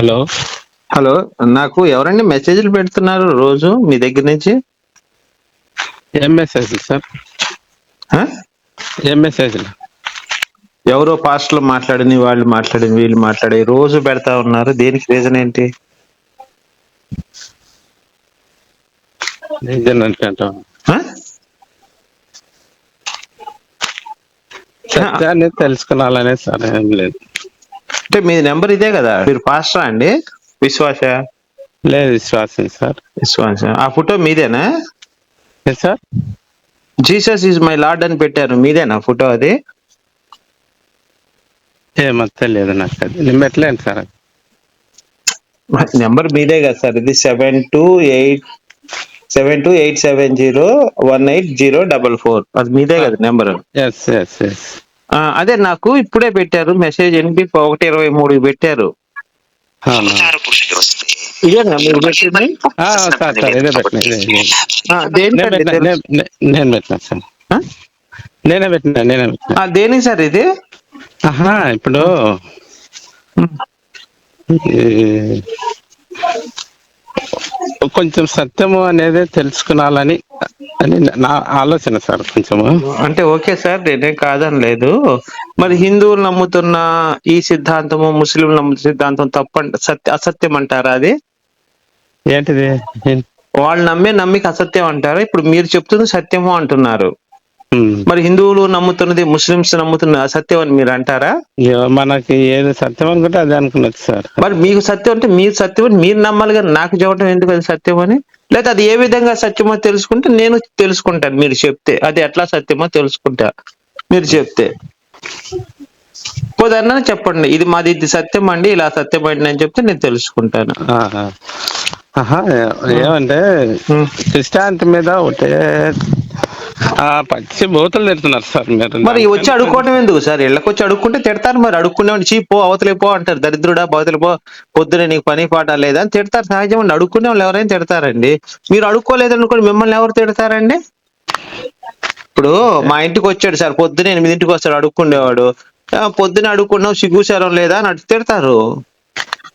Hello. Hello నాకు ఎవరండి మెసేజ్లు పెడుతున్నారు రోజు మీ దగ్గర నుంచి? ఏం మెసేజ్ సార్? ఏం మెసేజ్ ఎవరో పాస్టర్లు మాట్లాడని వాళ్ళు మాట్లాడని వీళ్ళు మాట్లాడి రోజు పెడతా ఉన్నారు. దేనికి రీజన్ ఏంటి? రీజన్? సత్యాన్ని తెలుసుకునాలనే సార్ ఏం లేదు. అంటే మీ నెంబర్ ఇదే కదా? మీరు పాస్టరా అండి? విశ్వాస? లేదు విశ్వాసం సార్. విశ్వాస. ఆ ఫోటో మీదేనా? Sir Jesus is my lord అని పెట్టారు. మీదేనా ఫోటో అది? తెలియదు నాకు అది. నేను పెట్టలేను సార్. నెంబర్ మీదే కదా సార్. ఇది seven two eight seven two eight seven zero one eight zero double four. అది మీదే కదా నెంబర్. ఎస్ ఎస్ ఎస్ అదే నాకు ఇప్పుడే పెట్టారు మెసేజ్ ఎనిమిది ఒకటి ఇరవై మూడు పెట్టారు. ఆ, సార్ ఇదే పెట్టిన ఇదే ఇదే. ఆ, నేను దేనికండి పెట్టిన తెలుసు? నేను- నేను- నేను పెట్టిన సార్. ఆ? నేనే పెట్టిన నేనే పెట్టిన. ఆ, దేనికి సార్ ఇది? ఆహా ఇప్పుడు కొంచెం సత్యము అనేది తెలుసుకునాలని అని నా ఆలోచన సార్ కొంచెము. అంటే ఓకే సార్ నేనేం కాదని లేదు. మరి హిందువులు నమ్ముతున్న ఈ సిద్ధాంతము ముస్లింలు నమ్ముతున్న సిద్ధాంతం తప్పంట సత్య అసత్యం అంటారా అది? ఏంటిది? వాళ్ళు నమ్మే నమ్మిక అసత్యం అంటారా. ఇప్పుడు మీరు చెప్తుంది సత్యము అంటున్నారు. మరి హిందువులు నమ్ముతున్నది ముస్లింస్ నమ్ముతున్న అసత్యం అని మీరు అంటారా? మనకి ఏది సత్యం అనుకుంటే అదే అనుకున్నది సార్. మరి మీకు సత్యం అంటే మీరు సత్యం అని మీరు నమ్మాలి కానీ నాకు చెప్పడం ఎందుకు అది సత్యం అని? లేదా అది ఏ విధంగా సత్యమో తెలుసుకుంటే నేను తెలుసుకుంటాను మీరు చెప్తే. అది ఎట్లా సత్యమో తెలుసుకుంటా మీరు చెప్తే. ఉదాహరణ చెప్పండి ఇది మాది ఇది సత్యం అండి ఇలా సత్యం అండి అని చెప్తే నేను తెలుసుకుంటాను. ఏమంటే. క్రిస్టియానిటీ మీద ఒకటే పచ్చి బూతులు తిడుతున్నారు సార్ మీరు. మరి వచ్చి అడుక్కోవటం ఎందుకు సార్? ఇళ్ళకి వచ్చి అడుక్కుంటే తిడతారు మరి అడుక్కునేవాడిని చీ పో అవతలే పో అంటారు. దరిద్రుడా బవతలి పో పొద్దున నీకు పని పాట లేదా అని తిడతారు. సహజం అండి. అడుక్కునే వాళ్ళు ఎవరైనా తిడతారండి. మీరు అడుక్కోలేదనుకోండి మిమ్మల్ని ఎవరు తిడతారండి? ఇప్పుడు మా ఇంటికి వచ్చాడు సార్. పొద్దున ఎనిమిదింటికి వస్తాడు అడుక్కునేవాడు. "ఆ, పొద్దున అడుక్కున్నావు సిగ్గుసారం లేదా అని అటు తిడతారు.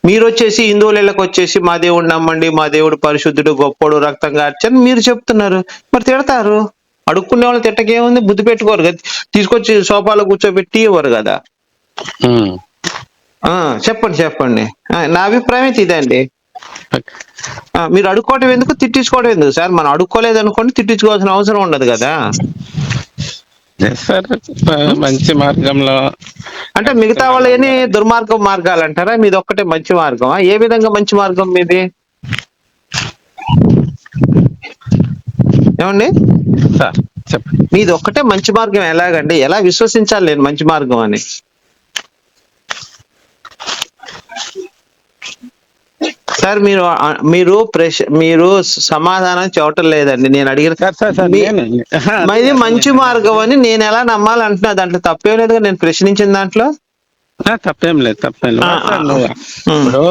మీరు వచ్చేసి హిందువుల ఇళ్ళకి వచ్చేసి మా దేవుడు నమ్మండి మా దేవుడు పరిశుద్ధుడు గొప్పడు రక్తం కార్చని మీరు చెప్తున్నారు. మరి తిడతారు. అడుక్కునే వాళ్ళు తిట్టకేముంది? బుద్ధి పెట్టుకోరు కదా. తీసుకొచ్చి సోఫాలో కూర్చోబెట్టి ఇవ్వరు కదా. చెప్పండి చెప్పండి. నా అభిప్రాయం అయితే ఇదండి. మీరు అడుక్కోవడం ఎందుకు? తిట్టించుకోవడం ఎందుకు? సార్ మనం అడుక్కోలేదు అనుకోండి తిట్టించుకోవాల్సిన అవసరం ఉండదు కదా. సార్ మంచి మార్గంలో అంటే మిగతా వాళ్ళని దుర్మార్గం మార్గాలు అంటారా మీది ఒక్కటే మంచి మార్గమా? ఏ విధంగా మంచి మార్గం మీది? ఏమండి? సార్ చెప్పండి. మీది ఒక్కటే మంచి మార్గం ఎలాగండి? ఎలా విశ్వసించాలి నేను మంచి మార్గం అని? సార్ మీరు మీరు ప్రశ్న మీరు సమాధానం చెప్పటం లేదండి. నేను అడిగిన ఇది మంచి మార్గం అని నేను ఎలా నమ్మాలి అంటున్నా దాంట్లో తప్పేం లేదు నేను ప్రశ్నించిన దాంట్లో? తప్పేం లేదు తప్పేం లేదు. ఇప్పుడు.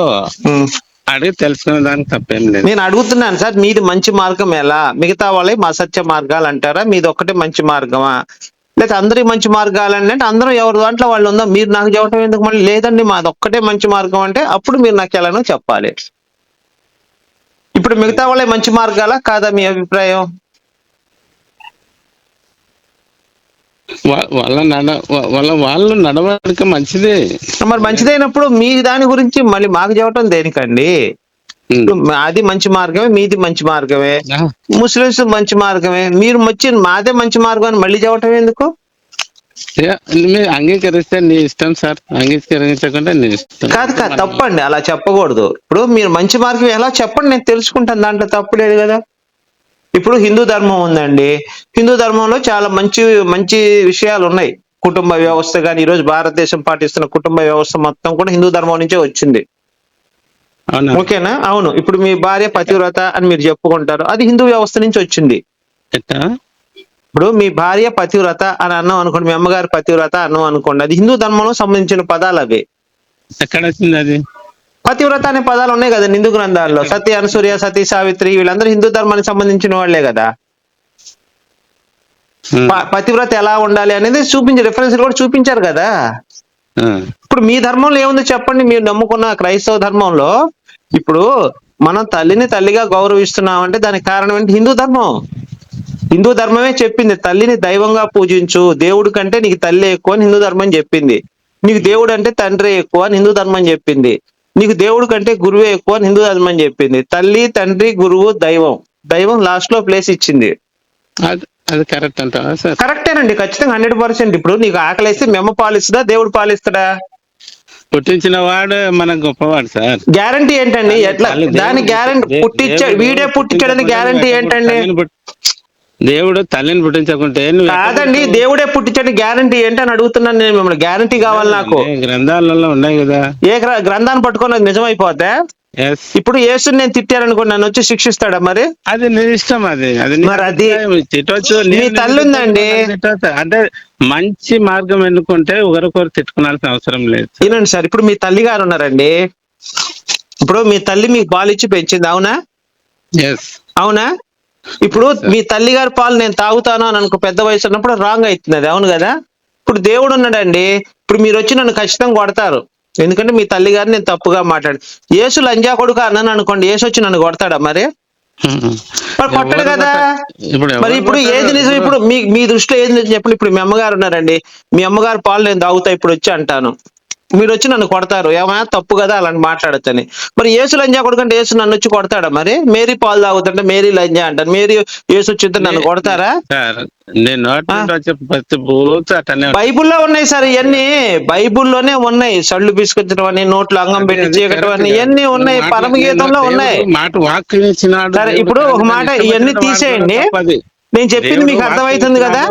అడిగి తెలుసుకునే దానికి తప్పేం లేదు. నేను అడుగుతున్నాను సార్ మీది మంచి మార్గం ఎలా? మిగతా వాళ్ళే అసత్య మార్గాలు అంటారా? మీది ఒక్కటే మంచి మార్గమా? లేదా అందరి మంచి మార్గాలు అంటే అందరూ ఎవరి దాంట్లో వాళ్ళు ఉందో మీరు నాకు చెప్పడం ఎందుకు మళ్ళీ? లేదండి మాది ఒక్కటే మంచి మార్గం అంటే అప్పుడు మీరు నాకు ఎలానో చెప్పాలి. ఇప్పుడు మిగతా వాళ్ళే మంచి మార్గాలా? కాదా మీ అభిప్రాయం వా- వాళ్ళ నడ వాళ్ళ వాళ్ళు నడవడిక మంచిదే. మరి మంచిదైనప్పుడు మీ దాని గురించి మళ్ళీ మాకు చెప్పడం దేనికండి? మాది మంచి మార్గమే మీది మంచి మార్గమే. ముస్లిమ్స్ మంచి మార్గమే. మీరు వచ్చి మాదే మంచి మార్గం అని మళ్ళీ చెప్పటం ఎందుకు? మీరు అంగీకరిస్తే నీ ఇష్టం సార్. అంగీకరించకుండా నీ ఇష్టం. కాదు కాదు తప్పండి. అలా చెప్పకూడదు. ఇప్పుడు మీరు మంచి మార్గం ఎలా చెప్పండి? నేను తెలుసుకుంటాను. దాంట్లో తప్పు లేదు కదా. ఇప్పుడు హిందూ ధర్మం ఉందండి. హిందూ ధర్మంలో చాలా మంచి మంచి విషయాలు ఉన్నాయి. కుటుంబ వ్యవస్థ కానీ ఈరోజు భారతదేశం పాటిస్తున్న కుటుంబ వ్యవస్థ మొత్తం కూడా హిందూ ధర్మం నుంచే వచ్చింది. ఓకేనా? అవును. ఇప్పుడు మీ భార్య పతివ్రత అని మీరు చెప్పుకుంటారు. అది హిందూ వ్యవస్థ నుంచి వచ్చింది. ఇప్పుడు మీ భార్య పతివ్రత అని అన్నాం అనుకోండి మీ అమ్మగారి పతివ్రత అన్నాం అనుకోండి అది హిందూ ధర్మంలో సంబంధించిన పదాలు అవి. ఎక్కడ వచ్చింది అది? పతివ్రత అనే పదాలు ఉన్నాయి కదా హిందూ గ్రంథాల్లో. సతీ అనసూయ సతీ సావిత్రి వీళ్ళందరూ హిందూ ధర్మానికి సంబంధించిన వాళ్ళే కదా. పతివ్రత ఎలా ఉండాలి అనేది చూపించి రిఫరెన్స్ కూడా చూపించారు కదా. ఇప్పుడు మీ ధర్మంలో ఏముందో చెప్పండి మీరు నమ్ముకున్న క్రైస్తవ ధర్మంలో ఇప్పుడు మనం తల్లిని తల్లిగా గౌరవిస్తున్నామంటే దానికి కారణం ఏంటి? హిందూ ధర్మం. హిందూ ధర్మమే చెప్పింది తల్లిని దైవంగా పూజించు దేవుడి కంటే నీకు తల్లి ఎక్కువ అని హిందూ ధర్మం చెప్పింది. నీకు దేవుడు అంటే తండ్రి ఎక్కువ అని హిందూ ధర్మం చెప్పింది. నీకు దేవుడు కంటే గురువే ఎక్కువ అని హిందూ ధర్మం చెప్పింది. తల్లి తండ్రి గురువు దైవం. దైవం లాస్ట్లో ప్లేస్ ఇచ్చింది. అది కరెక్ట్ అంటావా సార్? కరెక్టేనండి ఖచ్చితంగా హండ్రెడ్ పర్సెంట్ ఇప్పుడు నీకు ఆకలిస్తే మెమ్మ పాలిస్తుందా? దేవుడు పాలిస్తాడా? పుట్టించిన వాడు మనకు గొప్పవాడు సార్. గ్యారంటీ ఏంటండి? ఎట్లా? దాని గ్యారంటీ దే- పుట్టించా దేవుడు వీడే పుట్టించాడని గ్యారంటీ ఏంటండి? దేవుడు తల్లిని పుట్టించకుంటే కాదండి? దేవుడే పుట్టించాడని గ్యారంటీ ఏంటని అడుగుతున్నాను నేను మిమ్మల్ని. గ్యారంటీ కావాలి నాకు. గ్రంథాలలో ఉన్నాయి కదా. ఏ గ్ర- గ్రంథాన్ని పట్టుకొని అది నిజమైపోతే ఎస్ ఇప్పుడు యేసుని నేను తిట్టారనుకోండి నన్ను వచ్చి శిక్షిస్తాడా మరి? అది నీ ఇష్టం అది. అది నీ మరి అది- మీ నేను తల్లి ఉందండి. అంటే మంచి మార్గం ఎన్నుకుంటే ఒకరికొకరు తిట్టుకోవాల్సిన అవసరం లేదు. వినండి సార్ ఇప్పుడు మీ తల్లి గారు ఉన్నారండి. ఇప్పుడు మీ తల్లి మీకు పాలు ఇచ్చి పెంచింది అవునా? ఎస్ అవునా? ఇప్పుడు మీ తల్లి గారి పాలు నేను తాగుతాను అని అనుకో పెద్ద వయసు ఉన్నప్పుడు రాంగ్ అవుతుంది అది అవును కదా? ఇప్పుడు దేవుడు ఉన్నాడండి ఇప్పుడు మీరు వచ్చి నన్ను ఖచ్చితంగా కొడతారు. ఎందుకంటే మీ తల్లి గారిని నేను తప్పుగా మాట్లాడు యేసు లంజా కొడుకు అన్నాను అనుకోండి యేసు వచ్చి నన్ను కొడతాడా మరి? మరి కొట్టడు కదా? మరి ఇప్పుడు? ఏది నిజం? ఇప్పుడు మీ మీ దృష్టిలో ఏది నిజం? చెప్పండి ఇప్పుడు మీ అమ్మగారు ఉన్నారండి మీ అమ్మగారు పాలు నేను తాగుతా ఇప్పుడు వచ్చి అంటాను. మీరు వచ్చి నన్ను కొడతారు. ఏమైనా తప్పు కదా? అలాంటి మాట్లాడచ్చని మరి ఏసు లంజా కొడుకంటే ఏసు నన్ను వచ్చి కొడతాడా మరి? మేరీ పాలు తాగుతుంటే మేరీ లంజా అంటారు. మేరీ ఏసు వచ్చింటే నన్ను కొడతారా? వచ్చే. బైబుల్లో ఉన్నాయి సార్ ఇవన్నీ బైబుల్లోనే ఉన్నాయి. సళ్ళు బిస్కెచ్చడం అని నోట్లు అంగం పెట్టి చీకటం అని ఇవన్నీ. ఉన్నాయి. పరమగీతంలో ఉన్నాయి. సరే, ఇప్పుడు ఒక మాట ఇవన్నీ తీసేయండి. నేను చెప్పింది మీకు అర్థమవుతుంది కదా.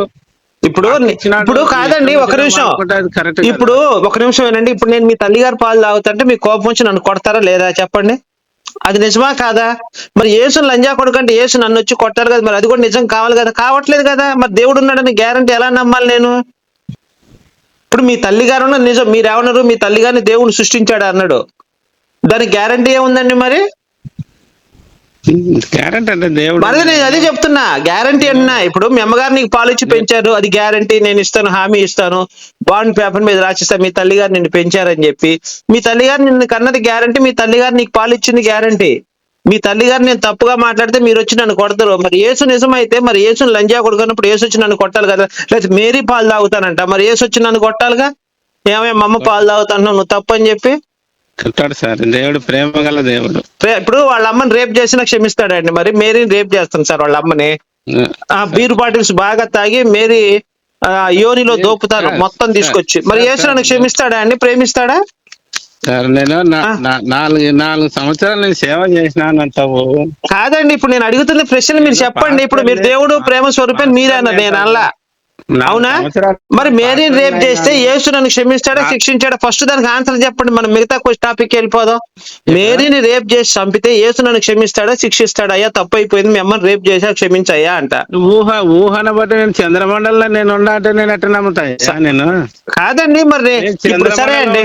ఇప్పుడు. ఇప్పుడు కాదండి ఒక నిమిషం. ఇప్పుడు ఒక నిమిషం ఏనండి ఇప్పుడు నేను మీ తల్లి గారి పాలు తాగుతుంటే మీకు కోపం వచ్చి నన్ను కొడతారా లేదా చెప్పండి. అది నిజమా కాదా? మరి యేసు లంజా కొడుకంటే యేసు నన్ను వచ్చి కొట్టారు కదా మరి అది కూడా నిజం కావాలి కదా? కావట్లేదు కదా. మరి దేవుడు ఉన్నాడని గ్యారంటీ ఎలా నమ్మాలి నేను? ఇప్పుడు మీ తల్లి గారు ఉన్న నిజం మీరు ఏమన్నారు? మీ తల్లి గారిని దేవుడు సృష్టించాడు అన్నాడు. దానికి గ్యారంటీ ఏముందండి మరి? గ్యారంటీ అంటే దేవుడు. మరి నేను అదే చెప్తున్నా. గ్యారంటీ అన్నా ఇప్పుడు మీ అమ్మగారు నీకు పాలు ఇచ్చి పెంచారు. అది గ్యారంటీ నేను ఇస్తాను హామీ ఇస్తాను. బాండ్ పేపర్ మీద రాసిస్తాను మీ తల్లి గారు నిన్ను పెంచారని చెప్పి. మీ తల్లి గారు నిన్ను కన్నది గ్యారంటీ మీ తల్లిగారు నీకు పాలు ఇచ్చింది గ్యారంటీ మీ తల్లి గారు నేను తప్పుగా మాట్లాడితే మీరు వచ్చి నన్ను కొడతారు. మరి యేసు నిజమైతే మరి యేసుని లంజా కొడుకున్నప్పుడు ఏసు వచ్చి నన్ను కొట్టాలి కదా? లేదా మేరీ పాలు తాగుతానంట. మరి ఏసు వచ్చి నన్ను కొట్టాలిగా? ఏమే మా అమ్మ పాలు తాగుతాను నువ్వు తప్పని చెప్పి? చెప్తాడు సార్. దేవుడు ప్రేమ గల దేవుడు. ఇప్పుడు వాళ్ళ అమ్మని రేప్ చేసినా క్షమిస్తాడండి. మరి మేరీని రేప్ చేస్తాను సార్ వాళ్ళ అమ్మని. ఆ. బీర్ బాటిల్స్ బాగా తాగి మేరీ ఆ, యోనిలో దోపుతారు. మొత్తం తీసుకొచ్చి. మరి యేసు నన్ను క్షమిస్తాడా అండి? ప్రేమిస్తాడా? సార్ నేను నాలుగు నాలుగు సంవత్సరాలు నేను సేవ చేసినానంటావు. కాదండి ఇప్పుడు నేను అడుగుతున్న ప్రశ్న మీరు చెప్పండి. ఇప్పుడు మీరు దేవుడు ప్రేమ స్వరూపం మీరే అన్నారు. నేను అల్లా అవునా? మరి మేరీని రేప్ చేస్తే యేసు నన్ను క్షమిస్తాడా శిక్షించాడా? ఫస్ట్ దానికి ఆన్సర్ చెప్పండి మనం మిగతా టాపిక్ వెళ్ళిపోదాం. మేరీని రేప్ చేసి చంపితే యేసు నన్ను క్షమిస్తాడా శిక్షిస్తాడా? అయ్యా తప్పు అయిపోయింది మీ అమ్మని రేప్ చేసా క్షమించయ్యా అంట. ఊహ ఊహన బట్టి నేను చంద్రమండలంలో నేను అంటే నేను ఎట్లా నమ్ముతా నేను? కాదండి మరి సరే అండి.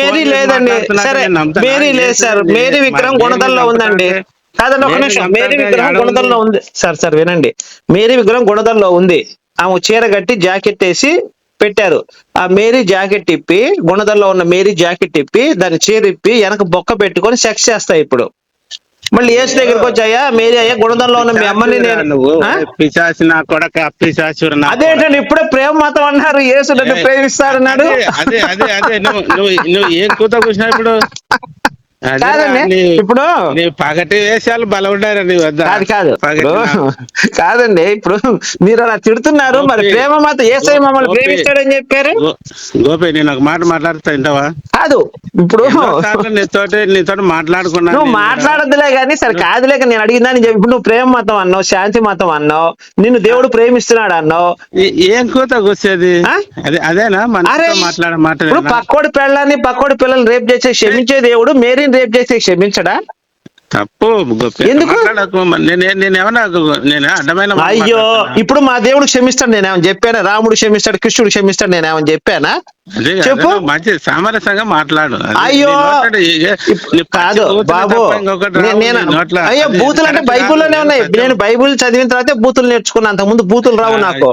మేరీ లేదండి సరే? మేరీ లేదు సార్ మేరీ మరి గుణదల్లో ఉందండి. కాదండి ఒక నిమిషం మేరీ విగ్రహం. గుణదల్లో ఉంది. సార్ సార్ వినండి. మేరీ విగ్రహం గుణదల్లో ఉంది. ఆమె చీర కట్టి జాకెట్ వేసి పెట్టారు. ఆ మేరీ జాకెట్ ఇప్పి గుణదల్లో ఉన్న మేరీ జాకెట్ ఇప్పి దాని చీర ఇప్పి వెనక బొక్క పెట్టుకొని సెక్స్ చేస్తాయి ఇప్పుడు. మళ్ళీ ఏసు దగ్గరికి వచ్చాయా మేరీ అయ్యా గుణదల్లో ఉన్న మీ అమ్మని నేను? పిశాచి నా కొడక పిశాచురు నా అదేంటండి ఇప్పుడే ప్రేమ మతం అన్నారు. యేసు నన్ను ఏ, ప్రేమిస్తారన్నాడు. అదే అదే అదే అదే నువ్వు నువ్వు నువ్వు ఏం కూత కూర్చున్నా ఇప్పుడు? అదే కాదండి. ఇప్పుడు పగటి వేషాలు నీ వద్ద. కాదు కాదు. కాదండి ఇప్పుడు మీరు అలా తిడుతున్నారు మరి. ప్రేమ మాత్రం ఏసై మమ్మల్ని. ప్రేమిస్తాడని చెప్పారు? గోపి నేను ఒక మాట మాట్లాడుతా వింటావా? కాదు ఇప్పుడు నీతోటి నీతో మాట్లాడుకున్నాను నువ్వు నేను. మాట్లాడద్దులే కానీ సరే కాదులేక నేను అడిగిందని చెప్పి ఇప్పుడు నువ్వు ప్రేమ మతం అన్నావు శాంతి మతం అన్నావు నిన్ను దేవుడు ప్రేమిస్తున్నాడు అన్నావు. ఏ- కూత కూర్చేది? అదేనా? మాట్లాడే మాట ఇప్పుడు పక్కోడి పిల్లల్ని పక్కోడి పిల్లల్ని రేపు చేసే క్షమించే దేవుడు మేరీని రేపు చేసే క్షమించడా తప్పు గొప్ప ఎందుకు? నేను అడ్డమైన అయ్యో? ఇప్పుడు మా దేవుడు క్షమిస్తాడు నేనేమని చెప్పానా రాముడు క్షమిస్తాడు కృష్ణుడు క్షమిస్తాడు నేనేమని చెప్పానా చెప్పు మంచి సామరస్యంగా మాట్లాడు అయ్యో కాదు బాబు నేను. అయ్యో బూతులు అంటే బైబుల్లోనే. ఉన్నాయి. నేను బైబుల్ చదివిన తర్వాత బూతులు నేర్చుకున్నా అంత ముందు బూతులు రావు ఆ, నాకు.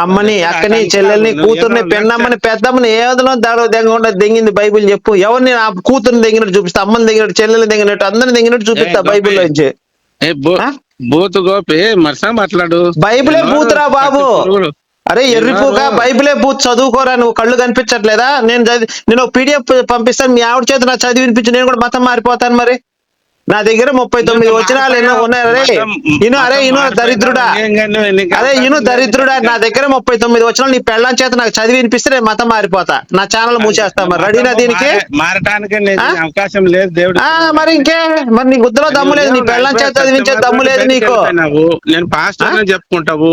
అమ్మని అక్కని. చెల్లెల్ని కూతుర్ని పెన్నమ్మని పెద్దమ్మని ఏదో దాడు దెంగకుండా దెంగింది బైబిల్ చెప్పు ఎవరిని నా కూతుర్ని దెంగినట్టు చూపిస్తా అమ్మని దెంగినట్టు చెల్లెల్ని దెంగినట్టు అందరిని దెంగినట్టు చూపిస్తా బైబిల్. నుంచి ఆ? బూతు గోపి మరసంగా మాట్లాడు బైబిలే బూతురా బాబు. అరే ఎర్రిపోక? బైబిలే బూత్ చదువుకోరా నువ్వు కళ్ళు కనిపించట్లేదా? నేను నేను పీడిఎఫ్ పంపిస్తాను మీ ఆవిడ చేత నాకు చదివి వినిపించి నేను కూడా మతం మారిపోతాను మరి. నా దగ్గర ముప్పై తొమ్మిది వచనాలు ఎన్నో. ఉన్నాయి అరే. ఇను అరే ఇను దరిద్రుడా. అరే ఇను దరిద్రుడా. నా దగ్గర ముప్పై తొమ్మిది వచనాలు నీ పెళ్ళాం చేత నాకు చదివి వినిపిస్తే నేను మతం మారిపోతా. నా ఛానల్ మూసేస్తా మరి. రెడీనా దీనికి? మారటానికి? అవకాశం లేదు దేవుడు మరి ఇంకే. మరి నీ గుద్దలో దమ్ము లేదు నీ పెళ్ళాం చేత చదివించే దమ్ము లేదు నీకు. నేను పాస్టర్ చెప్పుకుంటావు.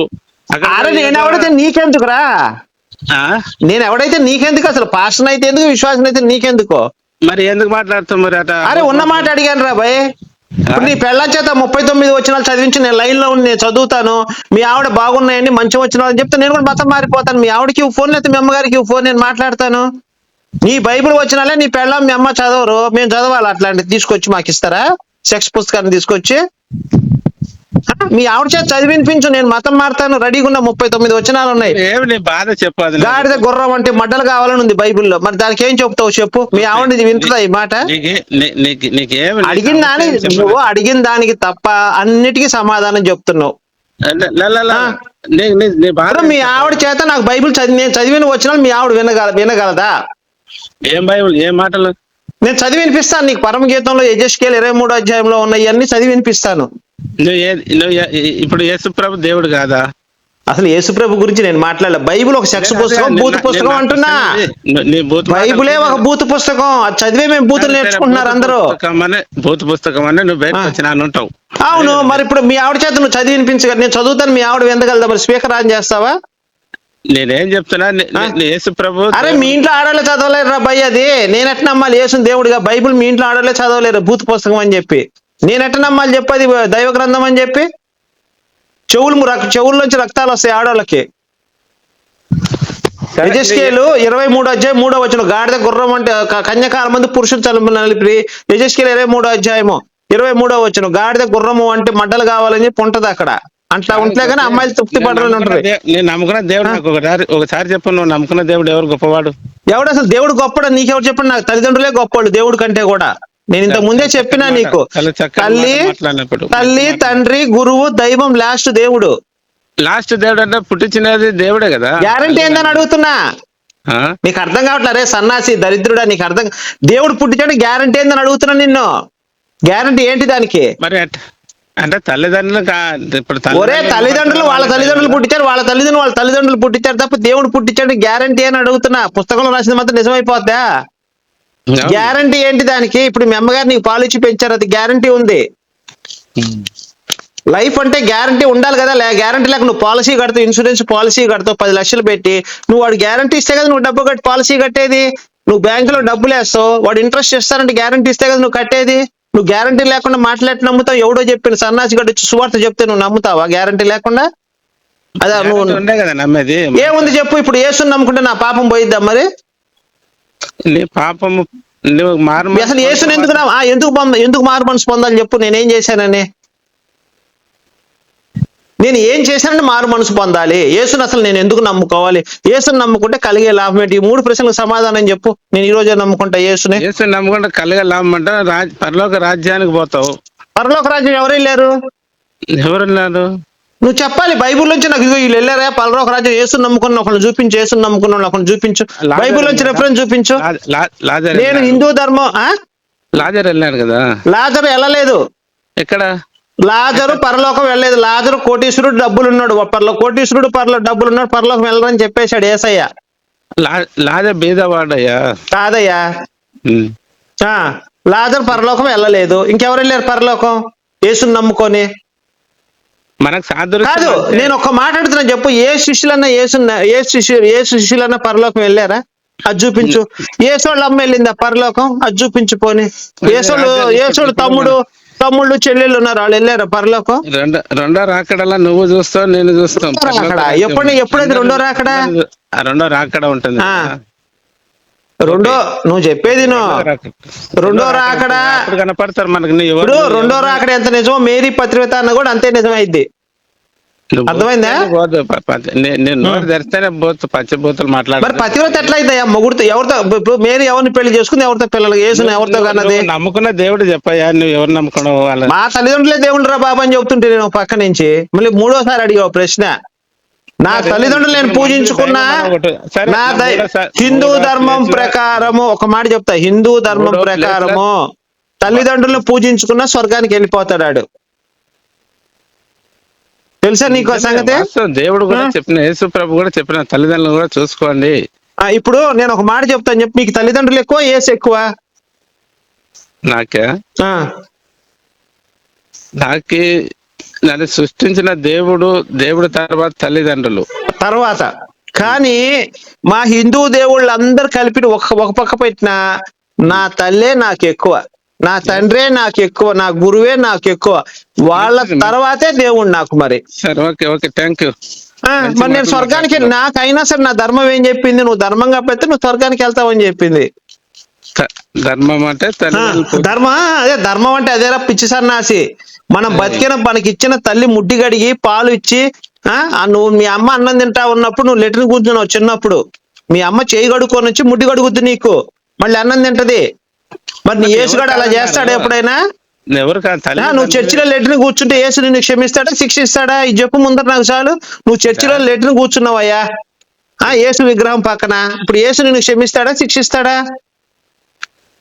పోయి నేను ఎవడైతే నీకెందుకురా? ఆ? నేను ఎవడైతే నీకెందుకు? అసలు పాస్టర్ అయితే ఎందుకు విశ్వాసం అయితే నీకెందుకు? మరి ఎందుకు మాట్లాడుతావు మరి అట? అరే ఉన్న మాట అడిగాను రా భయ్ ఇప్పుడు నీ పెళ్ళాం చేత ముప్పై తొమ్మిది వచనాలు చదివించి నేను లైన్లో ఉండి నేను చదువుతాను. మీ ఆవిడ బాగున్నాయండి మంచి వచ్చిన అని చెప్తే నేను కూడా మతం మారిపోతాను. మీ ఆవిడకి ఫోన్ లేకపోతే మీ అమ్మగారికి ఫోన్ నేను మాట్లాడతాను. నీ బైబిల్ వచ్చినాలే నీ పెళ్ళాం మీ అమ్మ చదవరు. మేము చదవాలి అట్లాంటివి తీసుకొచ్చి మాకు ఇస్తారా? సెక్స్ పుస్తకాన్ని తీసుకొచ్చి? మీ ఆవిడ చేత చదివి వినిపించు నేను మతం మారుతాను రెడీగా ఉన్న ముప్పై తొమ్మిది వచనాలు ఉన్నాయి. ఏమి బాధ చెప్పు అది నాకు. గాడిద గుర్రం అంటే మడ్డలు కావాలని ఉంది బైబిల్లో. మరి దానికి ఏం చెప్తావు చెప్పు? మీ ఆవిడ ఇది వింటుందా ఈ మాట? అడిగిన దాని ఏం నువ్వు. అడిగిన దానికి తప్ప అన్నిటికీ సమాధానం చెప్తున్నావు. మీ. ఆవిడ చేత నాకు బైబిల్ చదివి నేను చదివిన వచ్చిన మీ ఆవిడ వినగల వినగలదా? ఏం బైబుల్? ఏం మాటలు? నేను చదివి వినిపిస్తాను నీకు పరమగీతంలో యజస్కేల్ ఇరవై మూడో అధ్యాయంలో ఉన్న ఇవన్నీ చదివి వినిపిస్తాను ఇప్పుడు యేసు ప్రభు దేవుడు కాదా? అసలు యేసుప్రభు గురించి నేను మాట్లాడలే. బైబిల్ ఒక సెక్స్ పుస్తకం బూత్ నిన్న- పుస్తకం అంటున్నా. బైబిలే ఒక బూత్ పుస్తకం. అది చదివే మేము బూతులు నేర్చుకుంటున్నారు అందరూ. బూత్ పుస్తకం అనే నువ్వు బయటకు ఉంటావు. అవును మరి ఇప్పుడు మీ ఆవిడ చేత నువ్వు చదివి వినిపించగా నేను చదువుతాను మీ ఆవిడ వినగలదా మరి స్పీకర్ ఆన్ చేస్తావా? నేనేం చెప్తున్నా? యేసు ప్రభు అరే మీ ఇంట్లో ఆడలే చదవలేరు రా భయ్ అది. నేను నమ్మాలి? యేసుని దేవుడిగా బైబిల్ మీ ఇంట్లో ఆడలే చదవలేరు భూత పుస్తకం అని చెప్పి. నేను ఎట్ట నమ్మాలి చెప్పి అది దైవ గ్రంథం అని చెప్పి? చెవులు రక్- చెవుల్లోంచి రక్తాలు వస్తాయి ఆడోళ్ళకి. యజస్కేలు ఇరవై మూడు అధ్యాయం మూడో వచ్చిన గాడిద గుర్రం అంటే కన్యకాల మంది పురుషులు చలుపు నలిపి యజస్కేలు ఇరవై మూడో అధ్యాయము ఇరవై మూడో వచ్చిన గాడిద గుర్రము అంటే మడ్డలు కావాలని చెప్పి ఉంటది అక్కడ. అట్లా ఉంటే కానీ అమ్మాయిలు తృప్తి పడాలని ఉంటారు నేను నమ్ముకున్న దేవుడు నాకు ఒకసారి ఒకసారి చెప్పు నువ్వు నమ్ముకున్న దేవుడు ఎవరు గొప్పవాడు? ఎవడు అసలు దేవుడు గొప్పడు నీకెవరు చెప్పండి? నాకు తల్లిదండ్రులే గొప్పవాళ్ళు దేవుడి కంటే కూడా. నేను ఇంత ముందే చెప్పినా నీకు. తల్లి. తల్లి. తండ్రి గురువు దైవం లాస్ట్ దేవుడు. లాస్ట్ దేవుడు అంటే పుట్టించినది దేవుడే కదా. గ్యారంటీ ఏందని అడుగుతున్నా? నీకు అర్థం కావట్లే రే సన్నాసి దరిద్రుడా? నీకు అర్థం దేవుడు పుట్టించాడు గ్యారంటీ ఏందని అడుగుతున్నా నిన్ను. గ్యారంటీ ఏంటి దానికి? మరి అట్- తల్లిదండ్రులు ఇప్పుడు ఒరే తల్లిదండ్రులు వాళ్ళ తల్లిదండ్రులు పుట్టించారు వాళ్ళ తల్లిదండ్రులు వాళ్ళ తల్లిదండ్రులు పుట్టించారు తప్ప దేవుడు పుట్టించాడు గ్యారంటీ అని అడుగుతున్నా. పుస్తకంలో రాసింది మాత్రం నిజమైపోద్దా. గ్యారంటీ ఏంటి దానికి? ఇప్పుడు మీ అమ్మగారు నీకు పాలు ఇచ్చి పెంచారు అది గ్యారంటీ ఉంది. లైఫ్ అంటే గ్యారంటీ ఉండాలి కదా లే గ్యారంటీ లేక నువ్వు పాలసీ కడతావు ఇన్సూరెన్స్ పాలసీ కడతావు పది లక్షలు పెట్టి. నువ్వు వాడు గ్యారంటీ ఇస్తే కదా నువ్వు డబ్బు కట్టి పాలసీ కట్టేది. నువ్వు బ్యాంకులో డబ్బులు వేస్తావు వాడు ఇంట్రెస్ట్ ఇస్తానంటే గ్యారంటీ ఇస్తే కదా నువ్వు కట్టేది. నువ్వు గ్యారంటీ లేకుండా మాట్లాడి నమ్ముతావు ఎవడో చెప్పిన సన్నాసి గడ్డి సువార్త చెప్తే నువ్వు నమ్ముతావా? గ్యారంటీ లేకుండా? అదే నువ్వు ఏముంది చెప్పు ఇప్పుడు ఏసుని నమ్ముకుంటే నా పాపం పోయిద్దా మరి? నీ పాపము నువ్వు మారు అసలు ఎందుకు నా- ఆ, ఎందుకు పొంద- ఎందుకు మారు మనసు పొందాలి చెప్పు నేనేం చేశానని. నేను ఏం చేశానని మారు మనసు పొందాలి. యేసుని అసలు నేను ఎందుకు నమ్ముకోవాలి? యేసుని నమ్ముకుంటే కలిగే లాభం ఏంటి? ఈ మూడు ప్రశ్నలకు సమాధానం చెప్పు. నేను ఈ రోజే నమ్ముకుంటా యేసుని. యేసు నమ్ముకుంటే కలిగే లాభం అంటే రాజ్ పరలోక రాజ్యానికి పోతావు. పరలోక రాజ్యం ఎవరు వెళ్ళారు? ఎవరున్నారు నువ్వు చెప్పాలి బైబిల్ నుంచి నాకు ఇదిగో వీళ్ళు వెళ్ళారా? పరలోక రాజ్యం యేసుని నమ్ముకున్న ఒకళ్ళు చూపించు యేసుని నమ్ముకున్న ఒకళ్ళు చూపించు. బైబిల్ నుంచి? రెఫరెన్స్ చూపించు. నేను. హిందూ ధర్మం ఆ? లాజర్ వెళ్ళాడు కదా? లాజరు వెళ్ళలేదు. ఎక్కడ? లాజరు పరలోకం వెళ్ళలేదు. లాజరు కోటీశ్వరుడు డబ్బులు ఉన్నాడు. పర్లో కోటీశ్వరుడు పర్లో డబ్బులు ఉన్నాడు. పరలోకం వెళ్ళరని చెప్పేశాడు ఏసయ్య. లాజర్ బీదవాడయ్యా? కాదయ్యా. లాజరు పరలోకం వెళ్ళలేదు. ఇంకెవరు వెళ్ళారు పరలోకం? యేసుని నమ్ముకొని. మనకు కాదు నేను ఒక్క మాట అడుగుతున్నా చెప్పు ఏ శిష్యులన్నా యేసు ఏ శిష్యు ఏ శిష్యులన్నా పరలోకం వెళ్ళారా? అది చూపించు. ఏసోళ్ళ అమ్మ వెళ్ళిందా పరలోకం? అది చూపించు పోని. ఏసోళ్ళు ఏసోడు తమ్ముడు తమ్ముళ్ళు చెల్లెళ్ళు ఉన్నారు వాళ్ళు వెళ్ళారా పరలోకం? రెండో రెండో రాకడలా నువ్వు చూస్తావు నేను చూస్తాం? ఎప్పుడు- ఎప్పుడైతే రెండో రాకడ? ఆ రెండో రాకడ ఉంటుంది. రెండో నువ్వు చెప్పేది రెండో రాకడ. కనపడతారు మనకి ఇప్పుడు రెండో రాకడ ఎంత నిజమో మేరీ పత్రికత అన్న కూడా అంతే నిజమైద్ది. అర్థమైందా? మాట్లాడతాను పతివ్రత ఎట్లా అవుతాయా మొగుడుతో ఎవరితో ఇప్పుడు మేరీ ఎవరిని పెళ్ళి చేసుకుంది? ఎవరితో పిల్లలు? యేసుని ఎవరితో కన్నది? నమ్ముకున్న దేవుడు చెప్పయ్యా నువ్వు ఎవరు నమ్ముకున్నావు మా తల్లిదండ్రులే దేవుళ్ళు రా బాబు అని చెప్తుంటే నేను పక్క నుంచి. మళ్ళీ మూడోసారి అడిగావు ప్రశ్న. నా తల్లిదండ్రులు నేను పూజించుకున్నా నా హిందూ ధర్మం ప్రకారము ఒక మాట చెప్తా. హిందూ ధర్మం ప్రకారము తల్లిదండ్రులను పూజించుకున్న స్వర్గానికి వెళ్ళిపోతాడు. తెలుసా నీకు సంగతి? దేవుడు కూడా? చెప్పిన యేసు ప్రభు కూడా చెప్పిన తల్లిదండ్రులు కూడా చూసుకోండి. ఆ, ఇప్పుడు నేను ఒక మాట చెప్తాను చెప్పి మీకు తల్లిదండ్రులు ఎక్కువ ఏసు ఎక్కువ? నాకే? ఆ, నాకి నన్ను సృష్టించిన దేవుడు దేవుడు తర్వాత తల్లిదండ్రులు. తర్వాత. కానీ మా హిందూ దేవుళ్ళు అందరు కలిపి ఒక ఒక పక్క పెట్టిన నా తల్లే నాకు ఎక్కువ నా తండ్రే నాకు ఎక్కువ నా గురువే నాకు ఎక్కువ వాళ్ళ తర్వాతే దేవుడు నాకు మరి. సరే ఓకే ఓకే థ్యాంక్ యూ. మరి నేను స్వర్గానికి. నాకైనా సరే నా ధర్మం ఏం చెప్పింది? నువ్వు ధర్మంగా పెడితే నువ్వు స్వర్గానికి వెళ్తావని చెప్పింది. ధర్మం అంటే ధర్మ అదే ధర్మం అంటే అదేరా పిచ్చి సన్నాసి మనం బతికిన మనకి ఇచ్చిన తల్లి ముడ్డి గడిగి పాలు ఇచ్చి ఆ నువ్వు మీ అమ్మ అన్నం తింటా ఉన్నప్పుడు నువ్వు లెటర్ కూర్చున్నావు చిన్నప్పుడు. మీ అమ్మ చేయి కడుక్కొని వచ్చి ముడ్డి కడుగుద్ది నీకు. మళ్ళీ అన్నం తింటది. మరి నీ యేసుగాడు అలా చేస్తాడు? ఎప్పుడైనా? ఎవరు నువ్వు చర్చిలో లెటర్ కూర్చుంటే యేసు నిన్ను క్షమిస్తాడా శిక్షిస్తాడా? ఇది చెప్పు ముందర నాకు చాలు. నువ్వు చర్చిలో లెటర్ కూర్చున్నావయ్యా. ఆ యేసు విగ్రహం పక్కన. ఇప్పుడు యేసు నిన్ను క్షమిస్తాడా శిక్షిస్తాడా?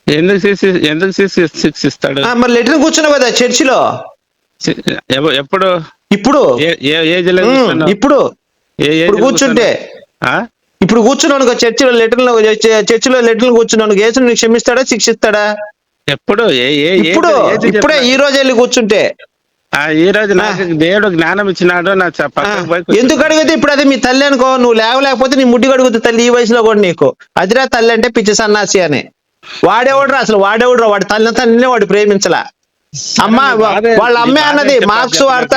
ఎందుకు శిక్షి ఎందుకు శిక్షి- శిక్షిస్తాడు? మరి లెటర్ కూర్చున్నావు కదా చర్చిలో. ఎప్పుడు? ఇప్పుడు? ఇప్పుడు? ఇప్పుడు కూర్చుంటే? ఇప్పుడు కూర్చున్నాను చర్చిలో లెటర్లో చర్చిలో లెటర్లు కూర్చున్నాను యేసు నీకు క్షమిస్తాడా శిక్షిస్తాడా? ఎప్పుడు? ఇప్పుడు? ఇప్పుడే. ఈ రోజు వెళ్ళి కూర్చుంటే? ఆ, ఈ రోజు నాకు దేవుడు జ్ఞానం ఇచ్చినాడు నా. ఎందుకు అడిగితే ఇప్పుడు అది మీ తల్లి అనుకో నువ్వు లేవలేకపోతే నీ ముడ్డి కడుగుతుంది తల్లి ఈ వయసులో కూడా నీకు. అదిరా తల్లి అంటే పిచ్చి సన్నాసి అని. వాడేవాడురా అసలు? వాడేవాడురా? వాడి తల్లి తల్లినే వాడు ప్రేమించలా. అమ్మ వాళ్ళ అమ్మే అన్నది మార్క్స్ వార్త.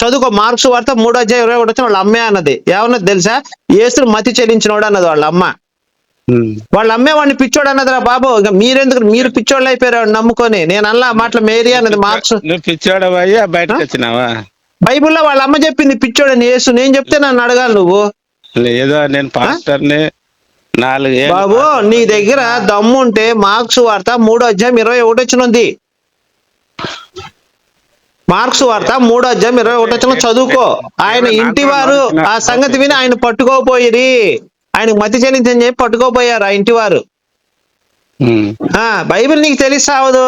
చదువుకో మార్క్స్ వార్త మూడో అధ్యాయం ఇరవై ఒకటి వాళ్ళ అమ్మే అన్నది. ఏమన్నది తెలుసా? ఏసుడు మతి చెల్లించినోడు అన్నది వాళ్ళ అమ్మ. వాళ్ళ అమ్మే వాడిని పిచ్చోడు అన్నదిరా బాబు. ఇంకా మీరెందుకు మీరు పిచ్చోళ్ళు అయిపోయారు నమ్ముకొని. నేను అల్లా మాటలు మేరీ అన్నది మార్క్స్. పిచ్చోడు పోయి బయటకు వచ్చినావా? బైబిల్లో వాళ్ళ అమ్మ చెప్పింది పిచ్చోడని యేసు నేను చెప్తే నన్ను అడగాలి నువ్వు. లేదో నేను పాస్టర్ని నాలుగు ఏళ్ళు బాబు నీ దగ్గర దమ్ము ఉంటే మార్క్స్ వార్త మూడో అధ్యాయం ఇరవై ఒకటి వచ్చిన ఉంది మార్క్స్ వార్త మూడో అధ్యాయం ఇరవై ఒకటి వచ్చిన చదువుకో. ఆయన ఇంటి వారు ఆ సంగతి విని ఆయన పట్టుకోపోయిరి. ఆయన మతి చెల్లించని చెప్పి పట్టుకోపోయారు ఆ ఇంటి వారు బైబిల్ నీకు తెలిసావదు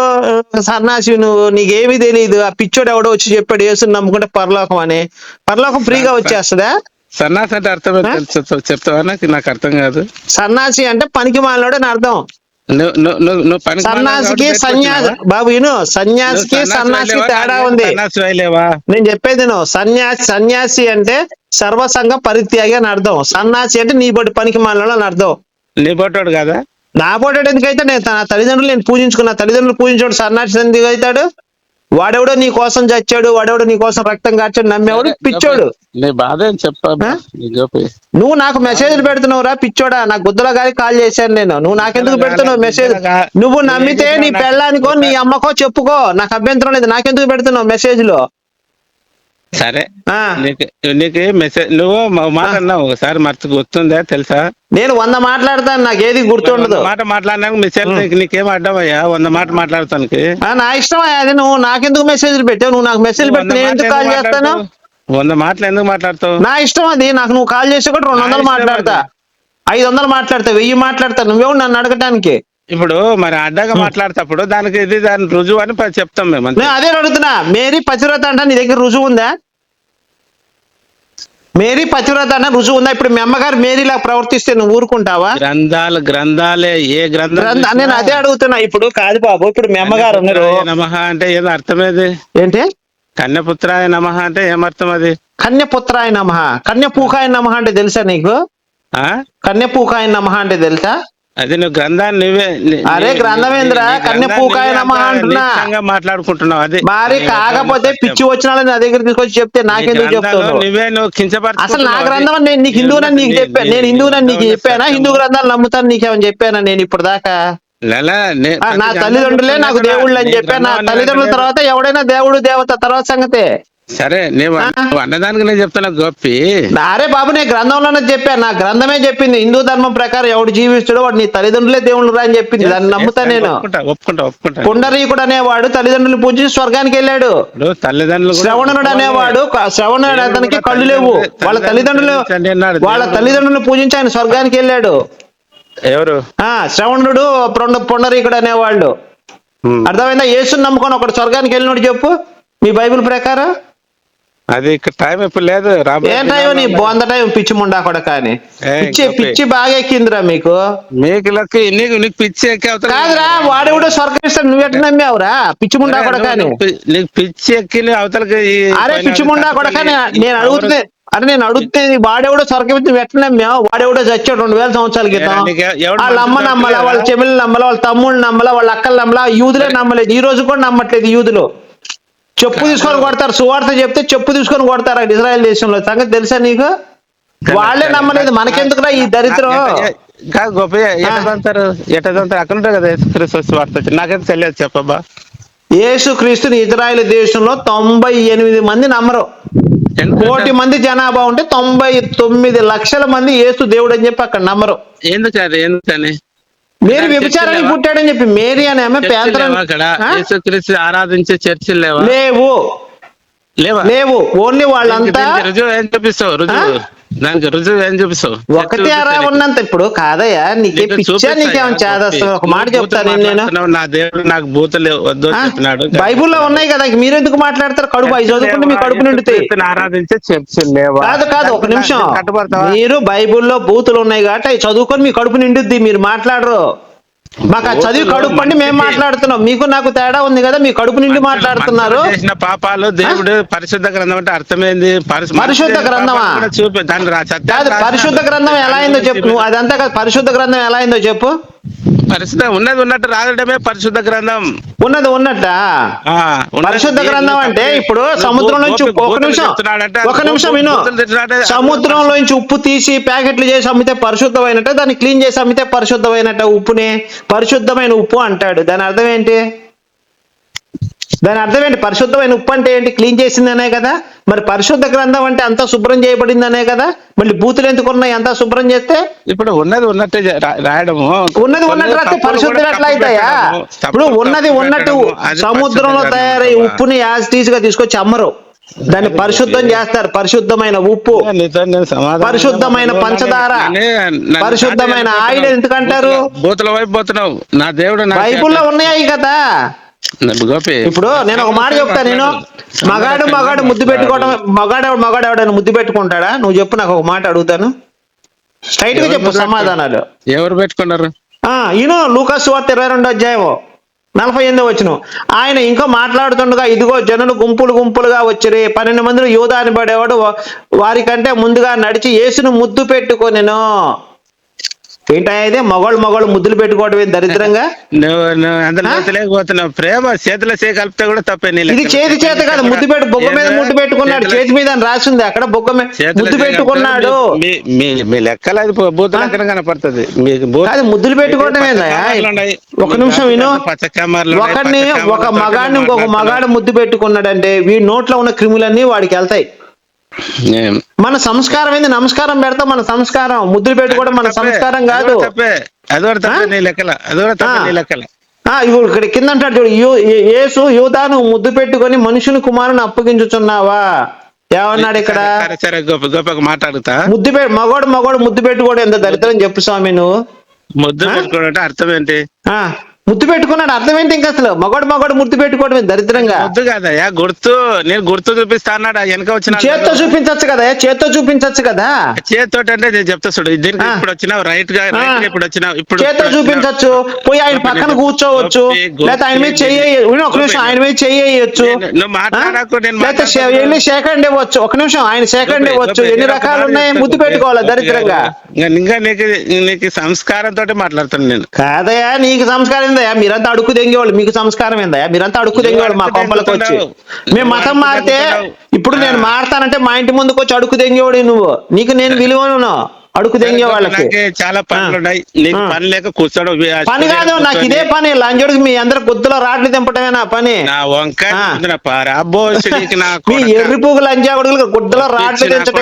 సన్నాసి నువ్వు నీకేమీ తెలియదు ఆ పిచ్చోడు ఎవడో వచ్చి చెప్పాడు యేసుని నమ్ముకుంటే పరలోకం అని. పరలోకం ఫ్రీగా వచ్చేస్తుందా? సన్నాసి అంటే అర్థం చెప్తావా? నాకు అర్థం కాదు. సన్నాసి అంటే పనికి మాలినోడు అని అర్థం. మాలిన కాబట్టి సన్యాసి? బాబు విను సన్యాసికి వైలేవా? తేడా ఉంది. నేను చెప్పేది సన్యాసి సన్యాసి అంటే సర్వసంగ పరిత్యాగి అని అర్థం. సన్నాసి అంటే నీ బట్టి పనికి మాలినోడు అని అర్థం. నీ పొట్టోడు కదా? నా పోటాడు ఎందుకైతే నేను నా తల్లిదండ్రులు నేను పూజించుకున్న తల్లిదండ్రులు పూజించాడు సన్నాసి ఎందుకు అవుతాడు వాడెవడో నీ కోసం చచ్చాడు వాడెవడో నీ కోసం రక్తం కార్చాడు నమ్మేవాడు పిచ్చోడు. నువ్వు నాకు మెసేజ్లు పెడుతున్నావురా పిచ్చోడా? నా గుద్దల గారికి కాల్ చేశాను నేను. నువ్వు నాకెందుకు పెడుతున్నావు మెసేజ్ నువ్వు నమ్మితే నీ పెళ్ళానికో నీ అమ్మకో చెప్పుకో. నాకు అభ్యంతరం లేదు. నాకెందుకు పెడుతున్నావు మెసేజ్లు సరే. నీకు నీకు మెసేజ్ నువ్వు మాట అన్నావు ఒకసారి మర్చి గుర్తుందా తెలుసా? నేను వంద మాట్లాడతాను నాకు ఏది గుర్తుండదు. మాట మాట్లాడినాక మెసేజ్ నీకు అడ్డమయ్యా వంద మాట మాట్లాడతానికి. ఆ, నా ఇష్టం అది నువ్వు నాకెందుకు మెసేజ్లు పెట్టావు? నువ్వు నాకు మెసేజ్ పెట్టి నేను ఎందుకు కాల్ చేస్తాను? వంద మాటలు ఎందుకు మాట్లాడతావు? నా ఇష్టం అది నాకు నువ్వు కాల్ చేసి కూడా రెండు వందలు మాట్లాడతా. ఐదు వందలు మాట్లాడతా వెయ్యి మాట్లాడతా నువ్వేవు నన్ను అడగటానికి. ఇప్పుడు మరి అడ్డగా మాట్లాడేటప్పుడు దానికి ఇది దాని రుజువు అని ప- చెప్తాం మేము అంతే. నేను అదే అడుగుతున్నా. మేరీ పతివ్రత అంటే నీ దగ్గర రుజువు ఉందా? మేరీ పతివ్రత అంటే రుజువు ఉందా? ఇప్పుడు మీ అమ్మగారు మేరీలా ప్రవర్తిస్తే నువ్వు ఊరుకుంటావా? గ్రంథాలు గ్రంథాలే ఏ గ్రంథం గ్రంథ- నేను అదే అడుగుతున్నా. ఇప్పుడు కాదు బాబు ఇప్పుడు మీ అమ్మగారు ఉన్నారు. నమః అంటే ఏదో అర్థమేది? ఏంటి? కన్యపుత్రాయ నమః అంటే ఏమర్థం అది కన్యపుత్రాయ నమ. కన్యపూకాయ నమ అంటే తెలుసా నీకు? ఆ? కన్యపూకాయ నమ అంటే తెలుసా? అది నువ్వు గ్రంథాన్ని నువ్వే అరే గ్రంథమేంద్రా? గ్రంథాన్ని పూకాయ నమః అంటున్నా. మాట్లాడుకుంటున్నావు అది మరి కాకపోతే పిచ్చి వచ్చిన వాళ్ళని నా దగ్గర తీసుకొచ్చి చెప్తే నాకెందుకు చెప్తావు నువ్వే నువ్వు అసలు నా. గ్రంథం నేను నీకు హిందువునని నీకు చెప్పాను నేను హిందువునని నీకు చెప్పానా హిందూ గ్రంథాలు నమ్ముతాను నీకేమని చెప్పానా నేను ఇప్పుడు దాకా నే- తల్లిదండ్రులే నాకు దేవుళ్ళు అని చెప్పాను నా తల్లిదండ్రుల తర్వాత ఎవడైనా దేవుడు దేవత తర్వాత సంగతే సరే నేను అన్నదానికి నేను చెప్తున్నా గొప్పి అరే బాబు నేను గ్రంథంలోనే చెప్పాను. నా గ్రంథమే చెప్పింది. హిందూ ధర్మం ప్రకారం ఎవడు జీవిస్తాడో వాడు నీ తల్లిదండ్రులే దేవుళ్ళు రా అని చెప్పింది. దాన్ని నమ్ముతా నేను. ఒప్పుకుంటా ఒప్పుకుంటా ఒప్పుకుంటా. పుండరీకుడు అనేవాడు తల్లిదండ్రులు పూజించి స్వర్గానికి వెళ్ళాడు. తల్లిదండ్రులు శ్రవణుడు అనేవాడు శ్రవణుడు అతనికి కళ్ళు లేవు. వాళ్ళ తల్లిదండ్రులు. వాళ్ళ తల్లిదండ్రులు పూజించి ఆయన స్వర్గానికి వెళ్ళాడు. ఎవరు? ఆ శ్రవణుడు పుండ పుండరీకుడు అనేవాళ్ళు. అర్థమైందా? యేసుని నమ్ముకొని ఒకటి స్వర్గానికి వెళ్ళినోడు చెప్పు. మీ బైబిల్ ప్రకారం. అది ఇక్కడ టైం ఇప్పుడు లేదు ఏం టైం నీ బొంద టైం పిచ్చి ముండా కొడక అని. ఏయ్, పిచ్చి. పిచ్చి బాగా ఎక్కిందిరా మీకు. మీకు లెక్క నీకు నీకు పిచ్చి ఎక్కి అవతల కాదురా వాడెవడో స్వర్గం ఇస్తాడు నువ్వు ఎట్లా నమ్మావురా పిచ్చి ముండా నువ్వు పి- నీకు పిచ్చి ఎక్కి అవతలకి అరే పిచ్చి ముండా తట్టుకొని నేను- అడుగుతుంది అరే నేను అడుగుతుంది వాడెవడో స్వర్గం ఇస్తే నువ్వు ఎట్లా నమ్మావు? వాడెవడో చచ్చాడు రెండు వేల సంవత్సరాల క్రితం. వాళ్ళ అమ్మ నమ్మలా? వాళ్ళ చెల్లెలు నమ్మలా వాళ్ళ తమ్ముళ్ళు నమ్మలా వాళ్ళ అక్కలు నమ్మలా యూదులే నమ్మలేదు ఈ రోజు కూడా నమ్మట్లేదు యూదులు. చెప్పు తీసుకొని కొడతారు. సువార్త చెప్తే చెప్పు తీసుకొని కొడతారు అక్కడ ఇజ్రాయెల్ దేశంలో. సంగతి తెలుసా నీకు? వాళ్ళే నమ్మలేదు. మనకెందుకురా ఈ దరిద్రం? కాదు గొప్ప ఎట్టదంతారు ఎట్టదంతారు అక్కడ ఉంటారు కదా క్రిస్మస్ వార్త నాకైతే తెలియదు చెప్పబ్బా. యేసు క్రీస్తుని ఇజ్రాయెల్ దేశంలో తొంభై ఎనిమిది మంది నమ్మరు. కోటి మంది జనాభా ఉంటే తొంభై తొమ్మిది లక్షల మంది యేసు దేవుడు అని చెప్పి అక్కడ నమ్మరు. ఎందుకని మేరీ వ్యభిచారానికి? పుట్టాడని చెప్పి మేరీ అనే ఆమె? యేసుక్రీస్తు ఆరాధించే చర్చిలు లేవా లేవు లేవా? లేవు. ఓన్లీ వాళ్ళంతా రుజువు ఏం చూపిస్తావు? రుజువు. దానికి రుజువు ఏం చూపిస్తావు? ఒకటి అరా ఉన్నంత ఇప్పుడు కాదయ్యా నీకే నీకు పిచ్చా యా, చేదస్తా? ఒక మాట చెప్తాను నేను నా దేవుడు నాకు బూతులు వద్దు? చెప్పినాడు బైబుల్లో ఉన్నాయి కదా మీరెందుకు మాట్లాడతారు? కడుపు అవి చదువుకుంటే మీ కడుపు నిండుతాయి. ఆరాధించే లేవా? కాదు కాదు ఒక నిమిషం. మీరు బైబుల్లో బూతులు ఉన్నాయి కాబట్టి అవి చదువుకొని మీ కడుపు నిండుద్ది మీరు మాట్లాడరు. మాకు ఆ చదివి కడుపు పండి మేము. మాట్లాడుతున్నాం. మీకు నాకు తేడా ఉంది కదా మీ కడుపు నిండి మాట్లాడుతున్నారు. చేసిన పాపాలు దేవుడు పరిశుద్ధ గ్రంథం అంటే అర్థమైంది. పరిశు- పరిశుద్ధ గ్రంథమా? చూపి. పరిశుద్ధ గ్రంథం ఎలా అయిందో చెప్పు. నువ్వు అదంతా కాదు పరిశుద్ధ గ్రంథం ఎలా అయిందో చెప్పు. పరిశుద్ధ ఉన్నది ఉన్నట్టు రాయడమే పరిశుద్ధ గ్రంథం. ఉన్నది ఉన్నట్ట? పరిశుద్ధ గ్రంథం అంటే ఇప్పుడు సముద్రం నుంచి ఒక నిమిషం ఒక నిమిషం విను. సముద్రంలో నుంచి ఉప్పు తీసి ప్యాకెట్లు చేసి అమ్మితే పరిశుద్ధమైనట్ట దాన్ని క్లీన్ చేసి అమ్మితే పరిశుద్ధమైనట్ట ఉప్పుని. పరిశుద్ధమైన ఉప్పు అంటాడు. దాని అర్థం ఏంటి? దాని అర్థం ఏంటి పరిశుద్ధమైన ఉప్పు అంటే ఏంటి? క్లీన్ చేసిందనే కదా. మరి పరిశుద్ధ గ్రంథం అంటే అంతా శుభ్రం చేయబడిందనే కదా. మళ్ళీ బూతులు ఎందుకు ఉన్నాయి? అంతా శుభ్రం చేస్తే? ఇప్పుడు ఉన్నది ఉన్నట్టే రాయడము. ఉన్నది ఉన్నట్టు రాస్తే తప్పులు పరిశుద్ధం కూడా ఎట్లా అవుతాయా? ఇప్పుడు ఉన్నది ఉన్నట్టు సముద్రంలో తయారై ఉప్పుని యాజ్ టీజ్గా తీసుకొచ్చి అమ్మరు. దాన్ని పరిశుద్ధం చేస్తారు. పరిశుద్ధమైన ఉప్పు. పరిశుద్ధమైన పంచదార, పరిశుద్ధమైన ఆయిల్. ఎందుకంటారు? బూతుల- వైపు పోతున్నావు. నా దేవుడు బైబుల్లో ఉన్నాయి కదా? ఇప్పుడు నేను ఒక మాట చెప్తా నేను మగాడు మగాడు ముద్దు పెట్టుకోవడం మగాడు మగాడు ఎవడైనా ముద్దు పెట్టుకుంటాడా? నువ్వు చెప్పు నాకు ఒక మాట అడుగుతాను. స్ట్రైట్గా చెప్పు సమాధానాలు. ఎవరు పెట్టుకున్నారు? ఆ ఈయన లూకాసు వార్త ఇరవై రెండో అధ్యాయం నలభై ఎనిమిది వచ్చిన ఆయన ఇంకా మాట్లాడుతుండగా ఇదిగో జనులు గుంపులు గుంపులుగా వచ్చిరి పన్నెండు మందిలో అని పడేవాడు వారికంటే ముందుగా నడిచి యేసును ముద్దు పెట్టుకొనెను. ఏంటా ఇది మగవాళ్ళు మగవాళ్ళు ముద్దులు పెట్టుకోవడం ఏంటి దరిద్రంగా? లేకపోతున్నావు ప్రేమ చేతిలో చేయి కలిపితే కూడా తప్పే ఇది. చేతి చేత కాదు ముద్దు పెట్టు బొగ్గ మీద? ముద్దు పెట్టుకున్నాడు చేతి మీద రాసింది అక్కడ బొగ్గ మీద ముద్దు పెట్టుకున్నాడు మీ- లెక్కలు అది బూత్ లెక్కన కనపడుతుంది కాదు ముద్దులు పెట్టుకోవటం ఏందా పచ్చ కమర్లు ఉన్నాయి. ఒక నిమిషం విను కమర్లు ఒక మగాడిని ఇంకొక. మగాడు ముద్దు పెట్టుకున్నాడంటే వీడి నోట్లో ఉన్న క్రిములన్నీ వాడికి వెళ్తాయి? మన సంస్కారం ఏంది? నమస్కారం పెడతాం మన సంస్కారం. ముద్దులు పెట్టుకోవడం మన. సంస్కారం కాదు. ఇగో ఇక్కడ కింద అంటాడు చూడు యేసు యూదాను ముద్దు పెట్టుకొని మనుషుని కుమారుని అప్పగించుచున్నావా? ఏమన్నాడు ఇక్కడ? సరే గొప్ప గొప్ప మాట్లాడుతా. ముద్దు మగోడు మగోడు ముద్దు పెట్టుకోవడం ఎంత దరిద్రం చెప్పు స్వామి నువ్వు. ముద్దు? పెట్టుకోవడం అంటే అర్థం ఏంటి? ఆ. ముద్దు పెట్టుకున్నాడు. అర్థం ఏంటి ఇంకా అసలు. మగవాడు మగవాడు ముద్దు పెట్టుకోవడం దరిద్రంగా? వద్దు కదయ్యా గుర్తు. నేను గుర్తు చూపిస్తా అన్నాడు. ఆ వెనక వచ్చిన చేత్తో చూపించచ్చు కదా చేత్తో చూపించచ్చు కదా? చేతితో అంటే నేను చెప్తా చూడు. దీనికి. ఇప్పుడు వచ్చినావు రైట్గా ఇప్పుడు వచ్చినావు ఇప్పుడు చేత్తో. చూపించచ్చు. పోయి ఆయన పక్కన కూర్చోవచ్చు. లేకపోతే ఆయన మీద చెయ్యి ఒక నిమిషం ఆయన మీద చెయ్యి వేయచ్చు. నేను- నువ్వు మాట్లాడకు, నేను సెకండ్ ఇవ్వచ్చు? ఒక నిమిషం ఆయన సెకండ్ ఇవ్వచ్చు. ఎన్ని రకాలు ఉన్నాయి? ముద్దు పెట్టుకోవాలి? దరిద్రంగా? ఇంకా నీకు నీకు సంస్కారంతో మాట్లాడుతాను నేను. కాదయా నీకు సంస్కారం ఏందయ్యా? మీరంతా అడుక్కు దెంగేవాళ్ళు. మీకు సంస్కారం ఏందయ్యా? మీరంతా అడుక్కు దెంగేవాళ్ళు మా కొంపలకు వచ్చి. మేము మతం మారితే. ఇప్పుడు నేను. మారతానంటే మా ఇంటి ముందుకు వచ్చి అడుక్కు దెంగేవాడు నువ్వు. నీకు నేను విలువను. అడుక్కు దెంగే వాళ్ళకి చాలా పనులు ఉన్నాయి నీకు. పని లేక కూర్చోడు పని కాదు నాకు ఇదే పని. లంజోడికి మీ అందరు గుద్దులో రాట్లు దింపటమే నా పని. వంకాయ మీ. ఎర్రి పువ్వు లంజా గుడ్డలో రాట్లు పిచ్చి